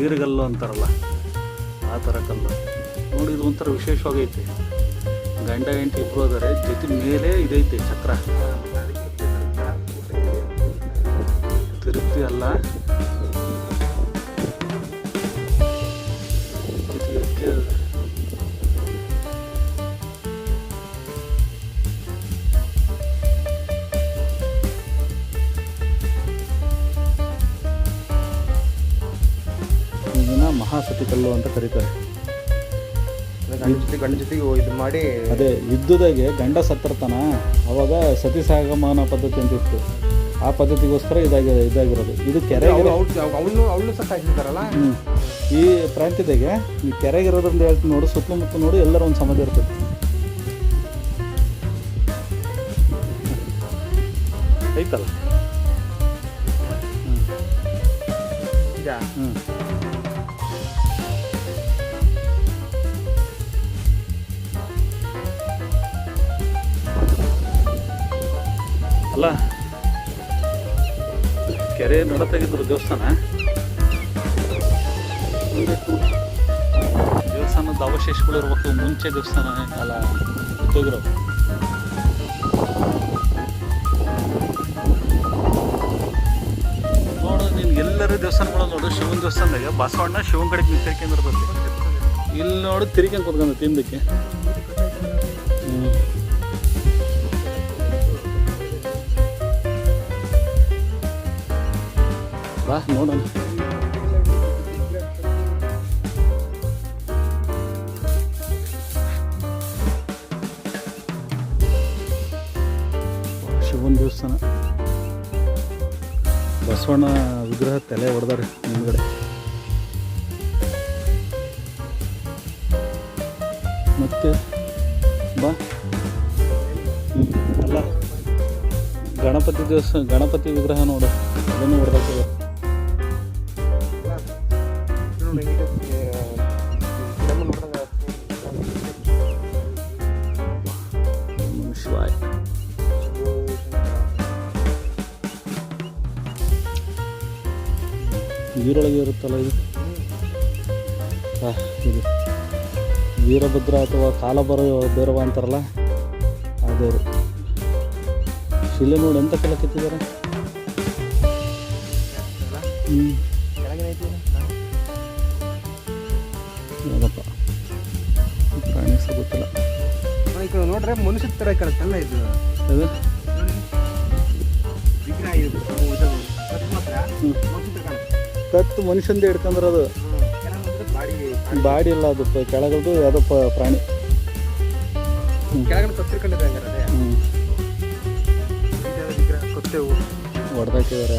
ನೀರುಗಲ್ಲು ಅಂತಾರಲ್ಲ, ಆ ಥರ ಕಲ್ಲು. ನೋಡಿ, ಇದು ಒಂಥರ ವಿಶೇಷವಾಗೈತೆ. ಗಂಡ, ಹೆಂಡತಿ ಇಬ್ಬರು ಅದಾರೆ, ಜೊತೆ ಮೇಲೆ ಇದೈತೆ, ಚಕ್ರ. ಮಹಾಸತಿ ಕಲ್ಲು ಅಂತ ಕರೀತಾರೆ. ಗಂಡ ಜೊತೆ ಗಂಡ ಜೊತೆಗೆ ಇದು ಮಾಡಿ ಅದೇ ಯುದ್ಧದಾಗೆ ಗಂಡ ಸತ್ತಿರ್ತಾನ ಅವಾಗ ಸತಿ ಸಹಗಮನ ಪದ್ಧತಿ ಅಂತ ಇತ್ತು. ಆ ಪದ್ಧತಿಗೋಸ್ಕರ ಇದಾಗಿದೆ ಇದಾಗಿರೋದು. ಇದು ಕೆರೆ ಅವನು ಅವಳು ಸಹ. ಈ ಪ್ರಾಂತ್ಯದಾಗೆ ಈ ಕೆರೆಗಿರೋದ್ರಿಂದ ಹೇಳ್ತೀನಿ ನೋಡು ಸುತ್ತಮುತ್ತ ನೋಡು ಎಲ್ಲರೂ ಒಂದು ಸಮಾಧಿ ಇರ್ತದೆ. ಐತಲ್ಲ? ಹ್ಞೂ ಅಲ್ಲ? ಕೆರೆ ನಡತಾಗಿದ್ರು ದೇವಸ್ಥಾನ? ದೇವಸ್ಥಾನದ ಅವಶೇಷಗಳು ಇರ್ಬೇಕು, ಮುಂಚೆ ದೇವಸ್ಥಾನ ಅಲ್ಲ ತೆಗ್ರು ನೋಡು, ನೀನು ಎಲ್ಲರೂ ದೇವಸ್ಥಾನಗಳು ನೋಡು, ಶಿವನ ದೇವಸ್ಥಾನದಾಗ ಬಸವಣ್ಣ ಶಿವನ ಕಡೆಗೆ ನಿಂತಿರ್ಕೊಂಡಿರ್ತದೆ ಇಲ್ಲಿ ನೋಡು ತಿರ್ಕೊಂಡ್ ಕುತ್ಕೊಂಡು ತಿಂದಕ್ಕೆ. ಹ್ಞೂ ಬಾ ನೋಡೋಣ. ಶಿವನ ದೇವಸ್ಥಾನ. ಬಸವಣ್ಣ ವಿಗ್ರಹ ತಲೆ ಹೊಡೆದಾರೆ ಮುಂದ್ಗಡೆ. ಮತ್ತೆ ಬಾ. ಅಲ್ಲ, ಗಣಪತಿ ದೇವಸ್ಥಾನ, ಗಣಪತಿ ವಿಗ್ರಹ ನೋಡು, ಅದನ್ನು ಹೊಡೆದಾಕಿದ್ದಾರೆ ಶಿವಾಯ ನೀರೊಳಗೆ ಇರುತ್ತಲ್ಲ ಇದು? ಇದು. ವೀರಭದ್ರ ಅಥವಾ ಕಾಲಭರ ಬೇರವ ಅಂತಾರಲ್ಲ ಆ ಶಿಲೆ ನೋಡಿ ಎಂತ ಕೆಲ ಹ್ಞೂ ಗೊತ್ತಿಲ್ಲ. ನೋಡಿ, ಈ ಕಡೆ ನೋಡ್ರೆ ಮನುಷ್ಯ ತರ ಕರೆಕ್ಟಲ್ಲ ಇದು. ಅದು? ವಿಗ್ರಹ ಇದು ಇದು. ಕತ್ತು ಮಾತ್ರ ಮನುಷ್ಯಂದೇ ಹಿಡ್ಕೊಂಡ್ರೆ ಅದು ಬಾಡಿ ಇಲ್ಲ ಅದು ಕೆಳಗದು ಯಾವುದೋ ಪ್ರಾಣಿ. ಕೆಳಗಡೆ ಕತ್ತಿರ್ಕೊಂಡಿದೆ ಹಂಗಾರೆ ಹ್ಞೂ ಹೊಡೆದಾಕಿದ್ದಾರೆ